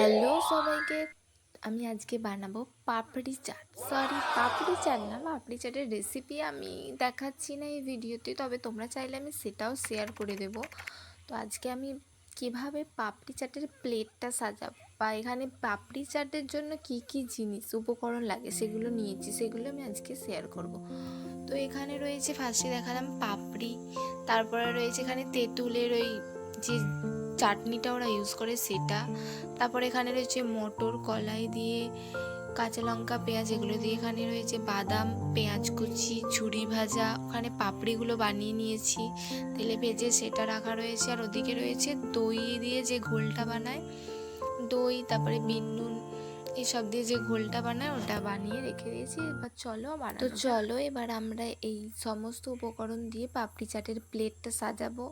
Hello সবাইকে, আমি আজকে বানাবো পাপড়ি চাট। সরি পাপড়ি চাট না, পাপড়ি চাটের রেসিপি আমি দেখাচ্ছি না এই ভিডিওতে তবে তোমরা চাইলে আমি সেটাও শেয়ার করে দেব। তো আজকে আমি কীভাবে পাপড়ি চাটের প্লেটটা সাজাবো বা এখানে পাপড়ি চাটের জন্য কি কি জিনিস, উপকরণ লাগে সেগুলো নিয়েছি, সেগুলো আমি আজকে শেয়ার করব। তো এখানে রয়েছে ফার্স্টে দেখালাম পাপড়ি, তারপরে রয়েছে এখানে তেঁতুলের ওই যে চাটনিটা ওরা ইউজ করে সেটা। তারপর এখানে রয়েছে মটর কলাই দিয়ে কাঁচা লঙ্কা পেঁয়াজ এগুলো দিয়ে এখানে রয়েছে বাদাম পেঁয়াজ কুচি ঝুড়ি ভাজা ওখানে পাপড়িগুলো বানিয়ে নিয়েছি। তেলে ভেজে সেটা রাখা রয়েছে আর ওদিকে রয়েছে দই দিয়ে যে ঘোলটা বানায়। দই তারপরে বিন নুন এসব দিয়ে যে ঘোলটা বানায় ওটা বানিয়ে রেখে দিয়েছি। এবার চলো তো চলো এবার আমরা এই সমস্ত উপকরণ দিয়ে পাপড়ি চাটের প্লেটটা সাজাবো।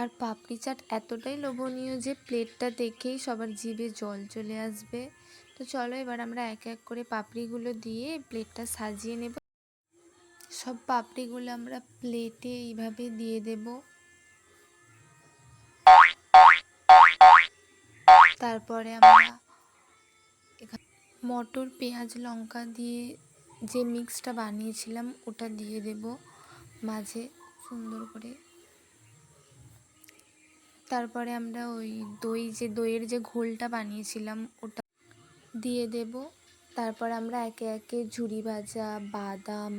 আর পাপড়ি চাট এতটাই লোভনীয় যে প্লেটটা দেখেই সবার জিভে জল চলে আসবে। তো চলো এবার আমরা এক এক করে পাপড়িগুলো দিয়ে প্লেটটা সাজিয়ে নেব। সব পাপড়িগুলো আমরা প্লেটে এইভাবে দিয়ে দেব। তারপরে আমরা মটর, পেঁয়াজ, লঙ্কা দিয়ে যে মিক্সটা বানিয়েছিলাম ওটা দিয়ে দেব মাঝে সুন্দর করে। তারপরে আমরা ওই দই যে দইয়ের যে ঘোলটা বানিয়েছিলাম ওটা দিয়ে দেব। তারপর আমরা একে একে ঝুরি ভাজা, বাদাম,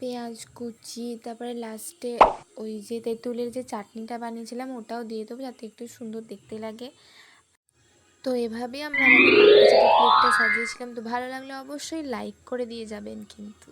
পেঁয়াজ কুচি, তারপরে লাস্টে ওই যে তেঁতুলের যে চাটনিটা বানিয়েছিলাম ওটাও দিয়ে দেবো যাতে একটু সুন্দর দেখতে লাগে। তো এভাবেই আমরা প্লেটটা সাজিয়েছিলাম। তো ভালো লাগলে অবশ্যই লাইক করে দিয়ে যাবেন কিন্তু।